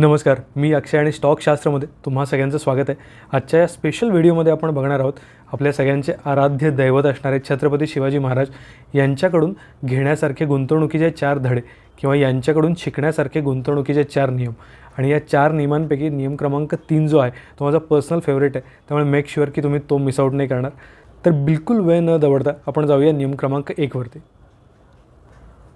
नमस्कार मी अक्षय आणि स्टॉकशास्त्रामध्ये तुम्हा सगळ्यांचं स्वागत आहे. आजच्या या स्पेशल व्हिडिओमध्ये आपण बघणार आहोत आपल्या सगळ्यांचे आराध्य दैवत असणारे छत्रपती शिवाजी महाराज यांच्याकडून घेण्यासारखे गुंतवणुकीचे चार धडे किंवा यांच्याकडून शिकण्यासारखे गुंतवणुकीचे चार नियम. आणि या चार नियमांपैकी नियम क्रमांक तीन जो आहे तो माझा पर्सनल फेवरेट आहे. त्यामुळे मेक शुअर की तुम्ही तो मिसआउट नाही करणार. तर बिलकुल वेळ न दवडता आपण जाऊया नियम क्रमांक एकवरती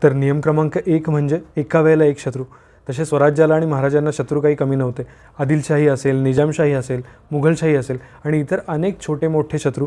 तर नियम क्रमांक एक म्हणजे एका वेळेला एक शत्रू. तसे स्वराज्याला आणि महाराजांना शत्रू काही कमी नव्हते. आदिलशाही असेल निजामशाही असेल मुघलशाही असेल आणि इतर अनेक छोटे मोठे शत्रू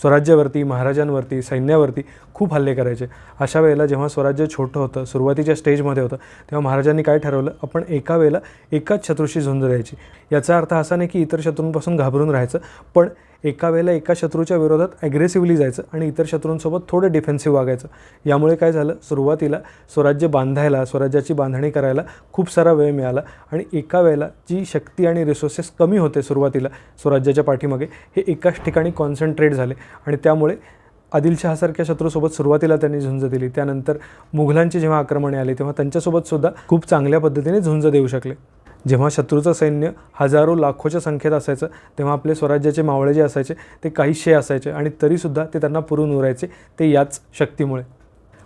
स्वराज्यावरती महाराजांवरती सैन्यावरती खूप हल्ले करायचे. अशा वेळेला जेव्हा स्वराज्य छोटं होतं सुरुवातीच्या स्टेजमध्ये होतं तेव्हा महाराजांनी काय ठरवलं? आपण एका वेळेला एकाच शत्रूशी झुंज द्यायची. याचा अर्थ असा नाही की इतर शत्रूंपासून घाबरून राहायचं पण एका वेळेला एका शत्रूच्या विरोधात ॲग्रेसिव्हली जायचं आणि इतर शत्रूंसोबत थोडं डिफेन्सिव्ह वागायचं. यामुळे काय झालं? सुरुवातीला स्वराज्य बांधायला स्वराज्याची बांधणी करायला खूप सारा वेळ मिळाला आणि एका वेळेला जी शक्ती आणि रिसोर्सेस कमी होते सुरुवातीला स्वराज्याच्या पाठीमागे हे एकाच ठिकाणी कॉन्सन्ट्रेट झाले. आणि त्यामुळे आदिलशहासारख्या शत्रूसोबत सुरुवातीला त्यांनी झुंज दिली. त्यानंतर मुघलांची जेव्हा आक्रमणे आली तेव्हा त्यांच्यासोबत सुद्धा खूप चांगल्या पद्धतीने झुंज देऊ शकले. जेव्हा शत्रूचं सैन्य हजारो लाखोच्या संख्येत असायचं तेव्हा आपले स्वराज्याचे मावळे जे असायचे ते काहीशे असायचे आणि तरीसुद्धा ते त्यांना पुरून उरायचे ते याच शक्तीमुळे.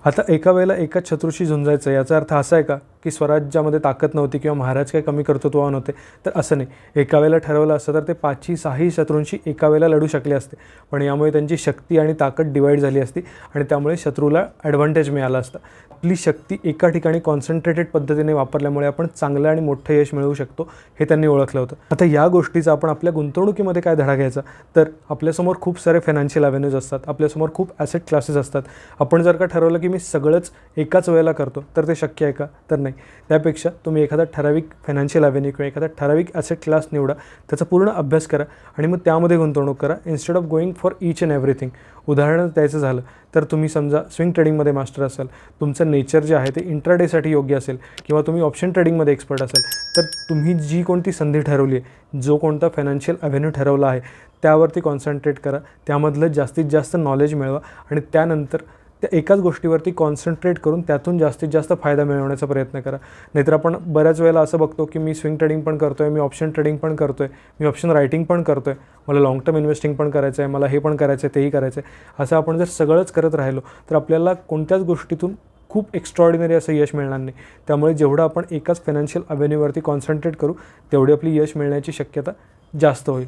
आता एका वेळेला एकाच शत्रूशी झुंजायचं याचा अर्थ असा आहे का? की स्वराज्यामध्ये ताकद नव्हती किंवा महाराज काही कमी कर्तृत्ववान होते तर असं नाही. एका वेळेला ठरवलं असतं तर ते पाचही सहाही शत्रूंशी एका वेळेला लढू शकले असते. पण यामुळे त्यांची शक्ती आणि ताकद डिवाईड झाली असती आणि त्यामुळे शत्रूला ॲडव्हान्टेज मिळाला असता. आपली शक्ती एका ठिकाणी कॉन्सन्ट्रेटेड पद्धतीने वापरल्यामुळे आपण चांगलं आणि मोठं यश मिळवू शकतो हे त्यांनी ओळखलं होतं. आता या गोष्टीचा आपण आपल्या गुंतवणुकीमध्ये काय धडा घ्यायचा? तर आपल्यासमोर खूप सारे फायनान्शियल अव्हेन्यूज असतात आपल्यासमोर खूप ॲसेट क्लासेस असतात. आपण जर का ठरवलं की मी सगळंच एकाच वेळेला करतो तर ते शक्य आहे का? तर नाही. त्यापेक्षा तुम्ही एखादा ठराविक फायनान्शियल अव्हेन्यू किंवा एखादा ठराविक ॲसेट क्लास निवडा त्याचा पूर्ण अभ्यास करा आणि मग त्यामध्ये गुंतवणूक करा instead of going for each and everything उदाहरण द्यायचं झालं तर तुम्ही समजा स्विंग ट्रेडिंगमध्ये मास्टर असाल तुमचं नेचर जे आहे ते इंट्राडेसाठी योग्य असेल किंवा तुम्ही ऑप्शन ट्रेडिंगमध्ये एक्सपर्ट असाल तर तुम्ही जी कोणती संधी ठरवली आहे जो कोणता फायनान्शियल अव्हेन्यू ठरवला आहे त्यावरती कॉन्सन्ट्रेट करा. त्यामधलं जास्तीत जास्त नॉलेज मिळवा आणि त्यानंतर त्या एकाच गोष्टीवरती कॉन्सन्ट्रेट करून त्यातून जास्तीत जास्त फायदा मिळवण्याचा प्रयत्न करा. नाहीतर आपण बऱ्याच वेळेला असं बघतो की मी स्विंग ट्रेडिंग पण करतो आहे मी ऑप्शन ट्रेडिंग पण करतो आहे मी ऑप्शन रायटिंग पण करतो आहे मला लॉंग टर्म इन्व्हेस्टिंग पण करायचं आहे मला हे पण करायचं आहे तेही करायचं आहे असं आपण जर सगळंच करत राहिलो तर आपल्याला कोणत्याच गोष्टीतून खूप एक्स्ट्रॉर्डिनरी असं यश मिळणार नाही. त्यामुळे जेवढं आपण एकाच फायनान्शियल अव्हेन्यूवरती कॉन्सन्ट्रेट करू तेवढी आपली यश मिळण्याची शक्यता जास्त होईल.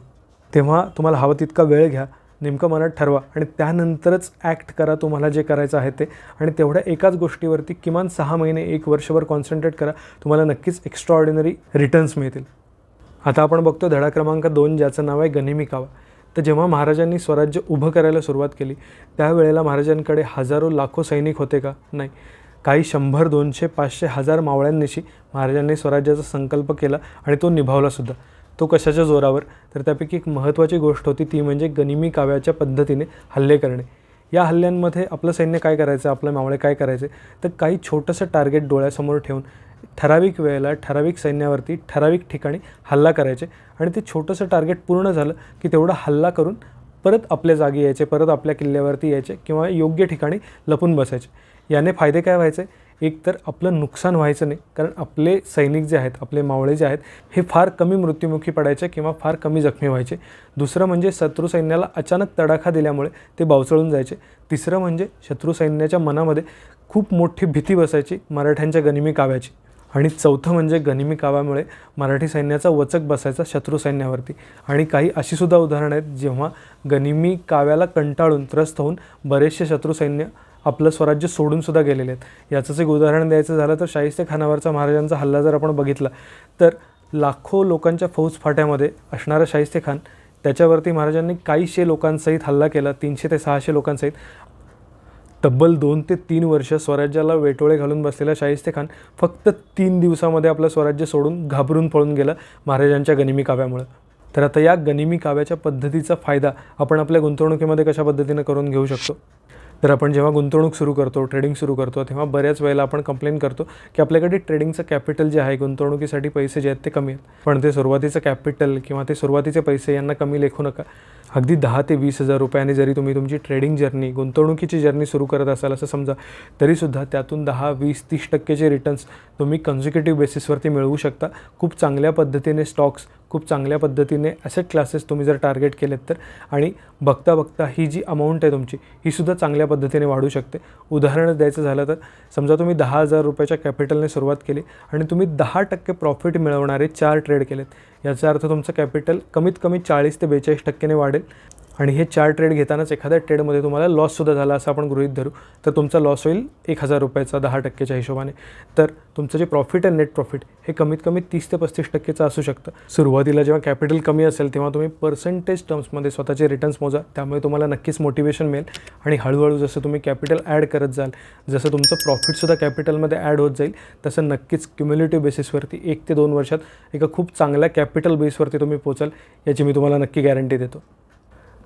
तेव्हा तुम्हाला हवं तितका वेळ घ्या. नेमकं मनात ठरवा आणि त्यानंतरच ॲक्ट करा. तुम्हाला जे करायचं आहे ते. आणि तेवढ्या एकाच गोष्टीवरती किमान सहा महिने एक वर्षभर कॉन्सन्ट्रेट करा. तुम्हाला नक्कीच एक्स्ट्रा ऑर्डिनरी रिटर्न्स मिळतील. आता आपण बघतो धडा क्रमांक दोन ज्याचं नाव आहे गनिमी कावा तर जेव्हा महाराजांनी स्वराज्य उभं करायला सुरुवात केली त्यावेळेला महाराजांकडे हजारो लाखो सैनिक होते का? नाही. काही शंभर दोनशे पाचशे हजार मावळ्यांनिशी महाराजांनी स्वराज्याचा संकल्प केला आणि तो निभावलासुद्धा तो कशाच्या जोरावर? तर त्यापैकी एक महत्त्वाची गोष्ट होती ती म्हणजे गनिमी काव्याच्या पद्धतीने हल्ले करणे. या हल्ल्यांमध्ये आपलं सैन्य काय करायचं? आपलं मावळे काय करायचे? तर काही छोटंसं टार्गेट डोळ्यासमोर ठेवून ठराविक वेळेला ठराविक सैन्यावरती ठराविक ठिकाणी हल्ला करायचे आणि ते छोटंसं टार्गेट पूर्ण झालं की तेवढा हल्ला करून परत आपल्या जागी यायचे परत आपल्या किल्ल्यावरती यायचे किंवा योग्य ठिकाणी लपून बसायचे. याने फायदे काय व्हायचे? एक तर आपलं नुकसान व्हायचं नाही कारण आपले सैनिक जे आहेत आपले मावळे जे आहेत हे फार कमी मृत्युमुखी पडायचे किंवा फार कमी जखमी व्हायचे. दुसरं म्हणजे शत्रू सैन्याला अचानक तडाखा दिल्यामुळे ते बावचळून जायचे. तिसरं म्हणजे शत्रू सैन्याच्या मनामध्ये खूप मोठी भीती बसायची मराठ्यांच्या गनिमी काव्याची. आणि चौथं म्हणजे गनिमी काव्यामुळे मराठी सैन्याचा वचक बसायचा शत्रू सैन्यावरती. आणि काही अशीसुद्धा उदाहरणं आहेत जेव्हा गनिमी काव्याला कंटाळून त्रस्त होऊन बरेचसे शत्रू सैन्य आपलं स्वराज्य सोडून सुद्धा गेलेले आहेत. याचंच एक उदाहरण द्यायचं झालं तर शाहिस्ते खानावरचा महाराजांचा हल्ला जर आपण बघितला तर लाखो लोकांच्या फौज फाट्यामध्ये असणारा शाहिस्ते खान त्याच्यावरती महाराजांनी काहीशे लोकांसहित हल्ला केला तीनशे ते सहाशे लोकांसहित. तब्बल दोन ते तीन वर्ष स्वराज्याला वेटोळे घालून बसलेला शाहिस्ते खान फक्त तीन दिवसामध्ये आपलं स्वराज्य सोडून घाबरून पळून गेलं महाराजांच्या गनिमी काव्यामुळं. तर आता या गनिमी काव्याच्या पद्धतीचा फायदा आपण आपल्या गुंतवणुकीमध्ये कशा पद्धतीनं करून घेऊ शकतो? तर आपण जेव्हा गुंतवणूक सुरू करतो ट्रेडिंग सुरू करतो तेव्हा बऱ्याच वेळेला आपण कंप्लेन करतो की आपल्याकडे ट्रेडिंगचं कॅपिटल जे आहे गुंतवणुकीसाठी पैसे जे आहेत ते कमी आहेत. पण ते सुरुवातीचं कॅपिटल किंवा ते सुरुवातीचे पैसे यांना कमी लेखू नका. अगदी दहा ते वीस हजार रुपयाने जरी तुम्ही तुमची ट्रेडिंग जर्नी गुंतवणुकीची जर्नी सुरू करत असाल असं समजा तरीसुद्धा त्यातून दहा वीस तीस टक्केचे रिटर्न्स तुम्ही कन्झिक्युटिव्ह बेसिसवरती मिळवू शकता. खूप चांगल्या पद्धतीने स्टॉक्स खूप चांगल्या पद्धतीने ॲसेट क्लासेस तुम्ही जर टार्गेट केलेत तर. आणि बघता बघता ही जी अमाऊंट आहे तुमची ही सुद्धा चांगल्या पद्धतीने वाढू शकते. उदाहरण द्यायचं झालं तर समजा तुम्ही दहा हजार रुपयाच्या कॅपिटलने सुरुवात केली आणि तुम्ही दहा टक्के प्रॉफिट मिळवणारे चार ट्रेड केलेत. याचा अर्थ तुमचं कॅपिटल कमीत कमी चाळीस ते बेचाळीस टक्क्याने वाढेल. आणि हे चार ट्रेड घेतानाच एखाद्या ट्रेडमध्ये तुम्हाला लॉससुद्धा झाला असं आपण गृहीत धरू तर तुमचा लॉस होईल एक हजार रुपयाचा दहा टक्क्याच्या हिशोबाने. तर तुमचं जे प्रॉफिट आहे नेट प्रॉफिट हे कमीत कमी तीस ते पस्तीस टक्केचं असू शकतं. सुरुवातीला जेव्हा कॅपिटल कमी असेल तेव्हा तुम्ही पर्सेंटेज टर्म्समध्ये स्वतःचे रिटर्न्स मोजा. त्यामुळे तुम्हाला नक्कीच मोटिवेशन मिळेल. आणि हळूहळू जसं तुम्ही कॅपिटल ॲड करत जाल जसं तुमचं प्रॉफिटसुद्धा कॅपिटलमध्ये ॲड होत जाईल तसं नक्कीच क्युम्युलेटिव्ह बेसिसवरती एक ते दोन वर्षात एका खूप चांगल्या कॅपिटल बेसवरती तुम्ही पोचाल याची मी तुम्हाला नक्की गॅरंटी देतो.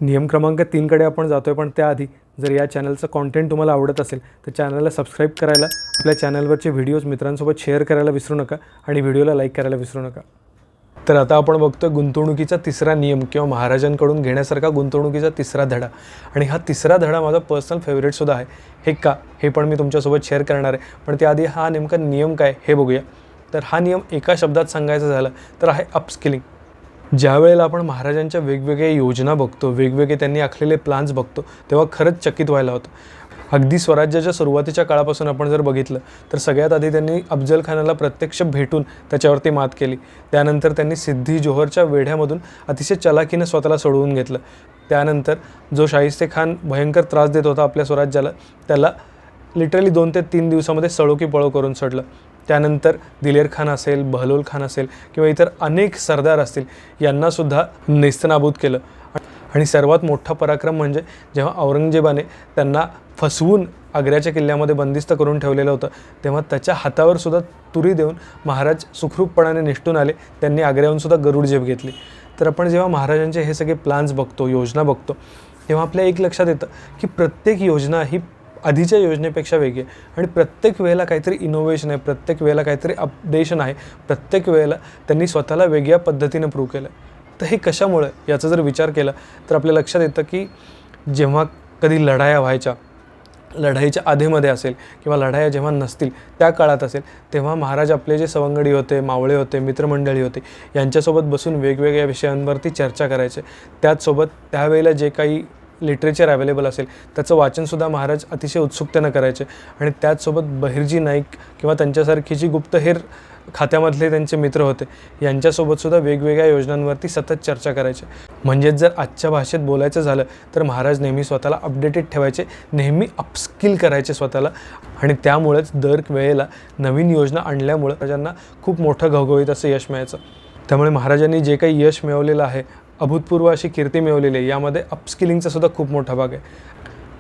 नियम क्रमांक तीनकडे आपण जातो आहे पण त्याआधी जर या चॅनलचं कॉन्टेंट तुम्हाला आवडत असेल तर चॅनलला सबस्क्राईब करायला आपल्या चॅनलवरचे व्हिडिओज मित्रांसोबत शेअर करायला विसरू नका आणि व्हिडिओला लाईक करायला विसरू नका. तर आता आपण बघतो गुंतवणुकीचा तिसरा नियम किंवा महाराजांकडून घेण्यासारखा गुंतवणुकीचा तिसरा धडा. आणि हा तिसरा धडा माझा पर्सनल फेवरेटसुद्धा आहे. हे का? हे पण मी तुमच्यासोबत शेअर करणार आहे. पण त्याआधी हा नेमका नियम काय? हे बघूया. तर हा नियम एका शब्दात सांगायचं झालं तर आहे अपस्किलिंग ज्या वेळेला आपण महाराजांच्या वेगवेगळ्या योजना बघतो वेगवेगळे त्यांनी आखलेले प्लान्स बघतो तेव्हा खरंच चकित व्हायला होतं. अगदी स्वराज्याच्या सुरुवातीच्या काळापासून आपण जर बघितलं तर सगळ्यात आधी त्यांनी अफजल खानाला प्रत्यक्ष भेटून त्याच्यावरती मात केली. त्यानंतर त्यांनी सिद्धी जोहरच्या वेढ्यामधून अतिशय चलाकीनं स्वतःला सोडवून घेतलं. त्यानंतर जो शाहिस्ते खान भयंकर त्रास देत होता आपल्या स्वराज्याला त्याला लिटरली दोन ते तीन दिवसामध्ये सळोकी पळो करून सोडलं. त्यानंतर दिलेर खान असेल बहलोल खान असेल किंवा इतर अनेक सरदार असतील यांनासुद्धा नेस्तनाबूत केलं. आणि सर्वात मोठा पराक्रम म्हणजे जेव्हा औरंगजेबाने त्यांना फसवून आग्र्याच्या किल्ल्यामध्ये बंदिस्त करून ठेवलेलं होतं तेव्हा त्याच्या हातावर सुद्धा तुरी देऊन महाराज सुखरूपपणाने निष्ठून आले त्यांनी आग्र्याहून सुद्धा गरुड जेब घेतली. तर आपण जेव्हा महाराजांचे हे सगळे प्लान्स बघतो योजना बघतो तेव्हा आपल्या एक लक्षात येतं की प्रत्येक योजना ही आधीच्या योजनेपेक्षा वेगळी. आहे आणि प्रत्येक वेळेला काहीतरी इनोव्हेशन आहे प्रत्येक वेळेला काहीतरी अपडेशन आहे प्रत्येक वेळेला त्यांनी स्वतःला वेगळ्या पद्धतीने प्रूव्ह केलं आहे तर हे कशामुळे? याचा जर विचार केला तर आपल्या लक्षात येतं की जेव्हा कधी लढाया व्हायच्या लढाईच्या आधीमध्ये असेल किंवा लढाया जेव्हा नसतील त्या काळात असेल तेव्हा महाराज आपले जे सवंगडी होते मावळे होते मित्रमंडळी होते यांच्यासोबत बसून वेगवेगळ्या विषयांवरती चर्चा करायचे. त्याचसोबत त्यावेळेला जे काही लिटरेचर अवेलेबल असेल त्याचं वाचनसुद्धा महाराज अतिशय उत्सुकतेनं करायचे. आणि त्याचसोबत बहिर्जी नाईक किंवा त्यांच्यासारखी जी गुप्तहेर खात्यामधले त्यांचे मित्र होते यांच्यासोबतसुद्धा वेगवेगळ्या योजनांवरती सतत चर्चा करायचे. म्हणजेच जर आजच्या भाषेत बोलायचं झालं तर महाराज नेहमी स्वतःला अपडेटेड ठेवायचे नेहमी अपस्किल करायचे स्वतःला. आणि त्यामुळेच दर वेळेला नवीन योजना आणल्यामुळं महाराजांना खूप मोठं घवघवीत असं यश मिळायचं. त्यामुळे महाराजांनी जे काही यश मिळवलेलं आहे अभूतपूर्व अशी कीर्ती मिळवलेली आहे. यामध्ये अपस्किलिंगचा सुद्धा खूप मोठा भाग आहे.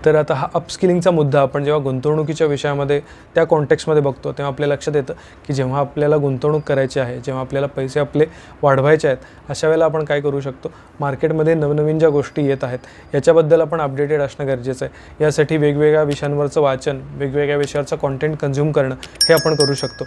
तर आता हा अपस्किलिंगचा मुद्दा आपण जेव्हा गुंतवणुकीच्या विषयामध्ये त्या कॉन्टेक्समध्ये बघतो तेव्हा आपल्या लक्षात येतं की जेव्हा आपल्याला गुंतवणूक करायची आहे जेव्हा आपल्याला पैसे आपले वाढवायचे आहेत अशा वेळेला आपण काय करू शकतो? मार्केटमध्ये नवनवीन ज्या गोष्टी येत आहेत याच्याबद्दल आपण अपडेटेड असणं गरजेचं आहे. यासाठी वेगवेगळ्या विषयांवरचं वाचन वेगवेगळ्या विषयाचं कॉन्टेंट कन्झ्युम करणं हे आपण करू शकतो.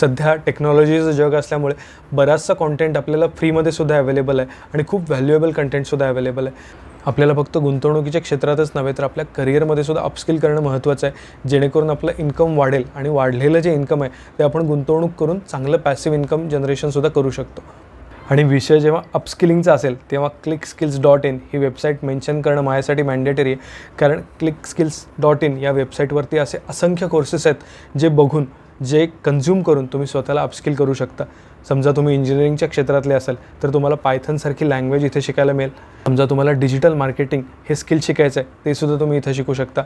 सध्या टेक्नॉलॉजीचं जग असल्यामुळे बराचसा कॉन्टेंट आपल्याला फ्रीमध्ये सुद्धा अवेलेबल आहे आणि खूप व्हॅल्युएबल कंटेंटसुद्धा अवेलेबल आहे. आपल्याला फक्त गुंतवणुकीच्या क्षेत्रातच नव्हे तर आपल्या करिअरमध्ये सुद्धा अपस्किल करणं महत्त्वाचं आहे जेणेकरून आपलं इन्कम वाढेल आणि वाढलेलं जे इन्कम आहे ते आपण गुंतवणूक करून चांगलं पॅसिव्ह इन्कम जनरेशनसुद्धा करू शकतो. आणि विषय जेव्हा अपस्किलिंगचा असेल तेव्हा क्लिक स्किल्स डॉट इन ही वेबसाईट मेन्शन करणं माझ्यासाठी मॅन्डेटरी आहे. कारण क्लिक स्किल्स डॉट इन या वेबसाईटवरती असे असंख्य कोर्सेस आहेत जे बघून जे कन्झ्युम करून तुम्ही स्वतःला अपस्किल करू शकता. समजा तुम्ही इंजिनिअरिंगच्या क्षेत्रातले असाल तर तुम्हाला पायथनसारखी लँग्वेज इथे शिकायला मिळेल. समजा तुम्हाला डिजिटल मार्केटिंग हे स्किल शिकायचं आहे ते सुद्धा तुम्ही इथं शिकू शकता.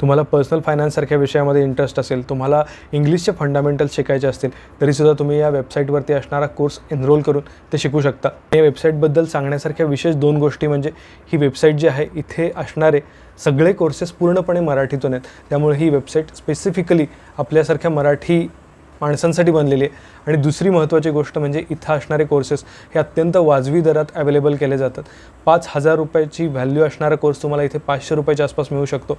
तुम्हाला पर्सनल फायनान्ससारख्या विषयामध्ये इंटरेस्ट असेल तुम्हाला इंग्लिशचे फंडामेंटल शिकायचे असतील तरीसुद्धा तुम्ही या वेबसाईटवरती असणारा कोर्स एनरोल करून ते शिकू शकता. या वेबसाईटबद्दल सांगण्यासारख्या विशेष दोन गोष्टी म्हणजे ही वेबसाईट जी आहे इथे असणारे सगळे कोर्सेस पूर्णपणे मराठीतून आहेत. त्यामुळे ही वेबसाईट स्पेसिफिकली आपल्यासारख्या मराठी माणसांसाठी बनलेली आहे. आणि दुसरी महत्त्वाची गोष्ट म्हणजे इथं असणारे कोर्सेस हे अत्यंत वाजवी दरात अवेलेबल केले जातात. पाच हजार रुपयाची व्हॅल्यू असणारा कोर्स तुम्हाला इथे पाचशे रुपयाच्या आसपास मिळू शकतो.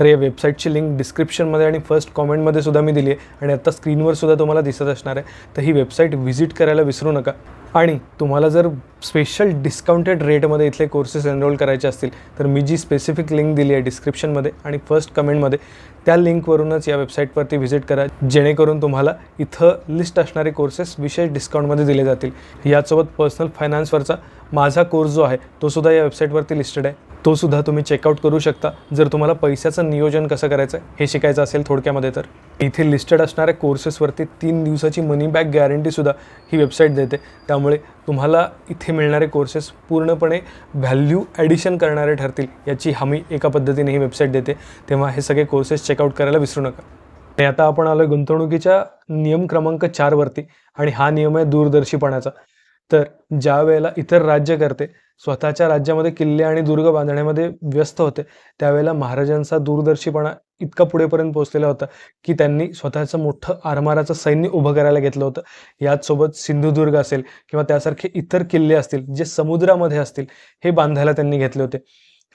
तर या वेबसाईटची लिंक डिस्क्रिप्शनमध्ये आणि फर्स्ट कॉमेंटमध्ये सुद्धा मी दिली आहे आणि आत्ता स्क्रीनवर सुद्धा तुम्हाला दिसत असणार आहे. तर ही वेबसाईट व्हिजिट करायला विसरू नका. आणि तुम्हाला जर स्पेशल डिस्काउंटेड रेटमध्ये इथले कोर्सेस एनरोल करायचे असतील तर मी जी स्पेसिफिक लिंक दिली आहे डिस्क्रिप्शनमध्ये आणि फर्स्ट कमेंटमध्ये त्या लिंकवरूनच या वेबसाईटवरती व्हिजिट करा जेणेकरून तुम्हाला इथं लिस्ट असणारे कोर्सेस विशेष डिस्काउंटमध्ये दिले जातील. यासोबत पर्सनल फायनान्सवरचा माझा कोर्स जो आहे तो सुद्धा या वेबसाईटवरती लिस्टेड आहे. तो सुद्धा तुम्ही चेकआउट करू शकता. जर तुम्हाला पैशाचं नियोजन कसं करायचं आहे हे शिकायचं असेल थोडक्यामध्ये तर. इथे लिस्टेड असणाऱ्या कोर्सेसवरती तीन दिवसाची मनी बॅक गॅरंटीसुद्धा ही वेबसाईट देते. त्यामुळे तुम्हाला इथे मिळणारे कोर्सेस पूर्णपणे व्हॅल्यू ॲडिशन करणारे ठरतील याची हमी एका पद्धतीने ही वेबसाईट देते. तेव्हा हे सगळे कोर्सेस चेकआउट करायला विसरू नका. आणि आता आपण आलो गुंतवणुकीच्या नियम क्रमांक चारवरती आणि हा नियम आहे दूरदर्शीपणाचा. तर ज्या वेळेला इतर राज्यकर्ते स्वतःच्या राज्यामध्ये किल्ले आणि दुर्ग बांधण्यामध्ये व्यस्त होते त्यावेळेला महाराजांचा दूरदर्शीपणा इतका पुढेपर्यंत पोहोचलेला होता की त्यांनी स्वतःचं मोठं आरमाराचं सैन्य उभं करायला घेतलं होतं. याचसोबत सिंधुदुर्ग असेल किंवा त्यासारखे इतर किल्ले असतील जे समुद्रामध्ये असतील हे बांधायला त्यांनी घेतले होते.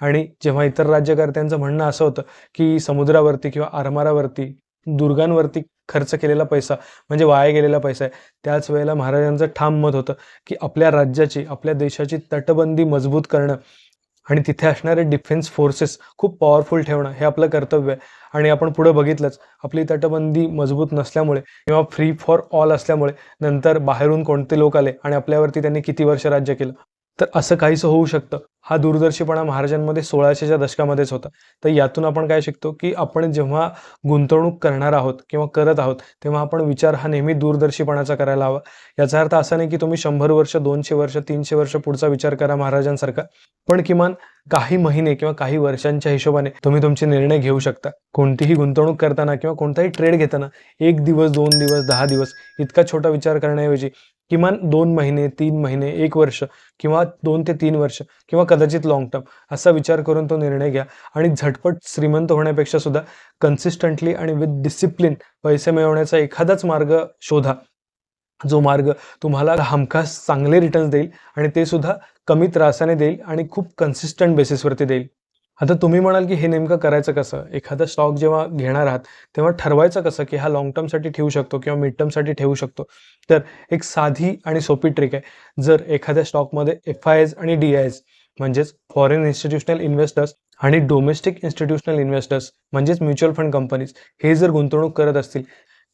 आणि जेव्हा इतर राज्यकर्त्यांचं म्हणणं असं होतं की समुद्रावरती किंवा आरमारावरती दुर्गांवरती खर्च केलेला पैसा म्हणजे वाया गेलेला पैसा आहे. त्याच वेळेला महाराजांचं ठाम मत होतं की आपल्या राज्याची आपल्या देशाची तटबंदी मजबूत करणं आणि तिथे असणारे डिफेन्स फोर्सेस खूप पॉवरफुल ठेवणं हे आपलं कर्तव्य आहे. आणि आपण पुढं बघितलंच आपली तटबंदी मजबूत नसल्यामुळे किंवा फ्री फॉर ऑल असल्यामुळे नंतर बाहेरून कोणते लोक आले आणि आपल्यावरती त्यांनी किती वर्ष राज्य केलं? तर असं काहीसं होऊ शकतं. हा दूरदर्शीपणा महाराजांमध्ये सोळाशेच्या दशकामध्येच होता. तर यातून आपण काय शिकतो की आपण जेव्हा गुंतवणूक करणार आहोत किंवा करत आहोत तेव्हा आपण विचार हा नेहमी दूरदर्शीपणाचा करायला हवा. याचा अर्थ असा नाही की तुम्ही शंभर वर्ष दोनशे वर्ष तीनशे वर्ष पुढचा विचार करा महाराजांसारखा. पण किमान काही महिने किंवा काही वर्षांच्या हिशोबाने तुम्ही तुमचे निर्णय घेऊ शकता. कोणतीही गुंतवणूक करताना किंवा कोणताही ट्रेड घेताना एक दिवस दोन दिवस दहा दिवस इतका छोटा विचार करण्याऐवजी किमान दोन महिने तीन महिने एक वर्ष किंवा दोन ते तीन वर्ष किंवा कदाचित लाँग टर्म असा विचार करून तो निर्णय घ्या. आणि झटपट श्रीमंत होण्यापेक्षा सुद्धा कन्सिस्टंटली आणि विथ डिसिप्लिन पैसे मिळवण्याचा एखादाच मार्ग शोधा. जो मार्ग तुम्हाला हमखास चांगले रिटर्न्स देईल आणि ते सुद्धा कमी त्रासाने देईल आणि खूप कन्सिस्टंट बेसिसवरती देईल. आता तुम्ही म्हणाल की हे नेमकं करायचं कसं? एखादा स्टॉक जेव्हा घेणार आहात तेव्हा ठरवायचं कसं की हा लाँग टर्मसाठी ठेवू शकतो किंवा मिड टर्मसाठी ठेवू शकतो? तर एक साधी आणि सोपी ट्रिक आहे. जर एखाद्या स्टॉकमध्ये एफ आय एस आणि डी आय एस म्हणजेच फॉरेन इन्स्टिट्यूशनल इन्व्हेस्टर्स आणि डोमेस्टिक इन्स्टिट्यूशनल इन्व्हेस्टर्स म्हणजेच म्युच्युअल फंड कंपनीज हे जर गुंतवणूक करत असतील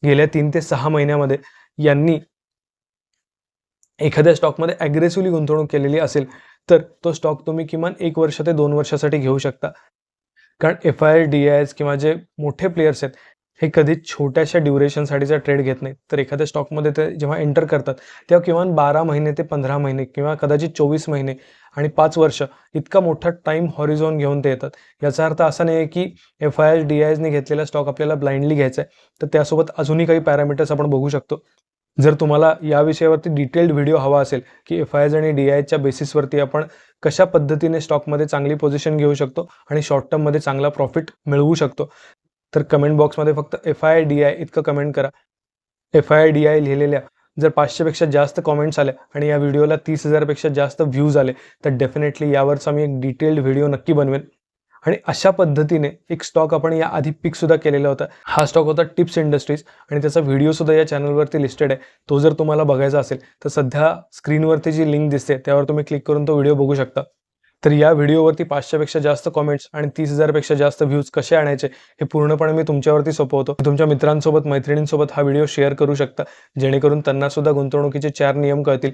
गेल्या तीन ते सहा महिन्यामध्ये यांनी एखाद्या स्टॉकमध्ये ॲग्रेसिव्हली गुंतवणूक केलेली असेल तर तो स्टॉक तुम्ही किमान एक वर्ष ते दोन वर्षासाठी घेऊ शकता. कारण F I R D I S किंवा जे मोठे प्लेयर्स आहेत हे कधीच छोट्याशा ड्युरेशनसाठीचा ट्रेड घेत नाहीत. तर एखाद्या स्टॉकमध्ये ते जेव्हा एंटर करतात तेव्हा किमान बारा महिने ते पंधरा महिने किंवा कदाचित चोवीस महिने आणि पाच वर्ष इतका मोठा टाईम हॉरिझॉन घेऊन ते येतात. याचा अर्थ असा नाही आहे की F I R D I एसने घेतलेला स्टॉक आपल्याला ब्लाइंडली घ्यायचा आहे. तर त्यासोबत अजूनही काही पॅरामीटर्स आपण बघू शकतो. जर तुम्हाला या विषयावरती डिटेल्ड व्हिडिओ हवा असेल की एफ आय एस आणि डी आय एसच्या बेसिसवरती आपण कशा पद्धतीने स्टॉकमध्ये चांगली पोझिशन घेऊ शकतो आणि शॉर्ट टर्ममध्ये चांगला प्रॉफिट मिळवू शकतो तर कमेंट बॉक्समध्ये फक्त एफ आय डी आय इतकं कमेंट करा. एफ आय डी आय लिहिलेल्या जर पाचशेपेक्षा जास्त कॉमेंट्स आल्या आणि या व्हिडिओला तीस हजारपेक्षा जास्त व्ह्यूज आले तर डेफिनेटली यावरचा मी एक डिटेल्ड व्हिडिओ नक्की बनवेन. आणि अशा पद्धतीने एक स्टॉक आपण या आधी पिकसुद्धा केलेला होता. हा स्टॉक होता टिप्स इंडस्ट्रीज आणि त्याचा व्हिडिओसुद्धा या चॅनलवरती लिस्टेड आहे. तो जर तुम्हाला बघायचा असेल तर सध्या स्क्रीनवरती जी लिंक दिसते त्यावर तुम्ही क्लिक करून तो व्हिडिओ बघू शकता. तर या व्हिडिओवरती पाचशेपेक्षा जास्त कॉमेंट्स आणि तीस हजारपेक्षा जास्त व्ह्यूज कसे आणायचे हे पूर्णपणे मी तुमच्यावरती सोपवतो. तुमच्या मित्रांसोबत मैत्रिणींसोबत हा व्हिडिओ शेअर करू शकता. जेणेकरून त्यांना सुद्धा गुंतवणुकीचे चार नियम कळतील.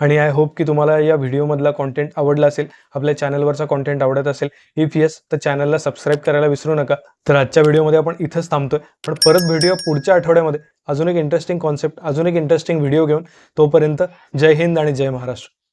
आणि आय होप की तुम्हाला या व्हिडिओमधला कॉन्टेंट आवडला असेल आपल्या चॅनलवरचा कॉन्टेंट आवडत असेल इफ येस तर चॅनलला सबस्क्राईब करायला विसरू नका. तर आजच्या व्हिडिओमध्ये आपण इथंच थांबतोय. पण परत भेटूया पुढच्या आठवड्यामध्ये. अजून एक इंटरेस्टिंग कॉन्सेप्ट अजून एक इंटरेस्टिंग व्हिडिओ घेऊन. तोपर्यंत जय हिंद आणि जय महाराष्ट्र.